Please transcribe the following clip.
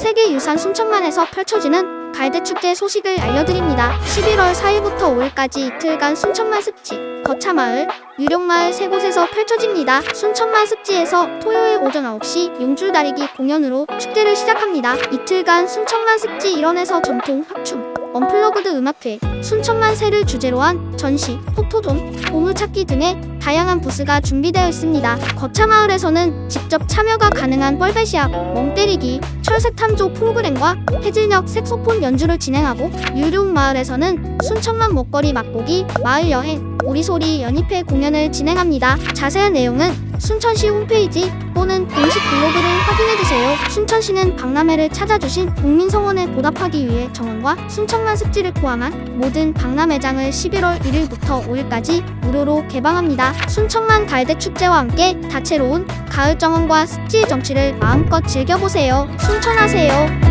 세계유산 순천만에서 펼쳐지는 갈대축제 소식을 알려드립니다. 11월 4일부터 5일까지 이틀간 순천만 습지, 거차마을, 유령마을 세 곳에서 펼쳐집니다. 순천만 습지에서 토요일 오전 9시 용줄 다리기 공연으로 축제를 시작합니다. 이틀간 순천만 습지 일원에서 전통 합춤, 언플러그드 음악회, 순천만 새를 주제로 한 전시, 포토존, 보물찾기 등의 다양한 부스가 준비되어 있습니다. 거차마을에서는 직접 참여가 가능한 뻘배시합, 멍때리기, 철새 탐조 프로그램과 해질녘 색소폰 연주를 진행하고 유룡마을에서는 순천만 먹거리 맛보기, 마을 여행, 오리소리 연입회 공연을 진행합니다. 자세한 내용은 순천시 홈페이지 또는 공식 블로그를 확인해주세요. 순천시는 박람회를 찾아주신 국민성원에 보답하기 위해 정원과 순천만 습지를 포함한 모든 박람회장을 11월 1일부터 5일까지 무료로 개방합니다. 순천만 갈대축제와 함께 다채로운 가을 정원과 습지의 정취를 마음껏 즐겨보세요. 순천하세요.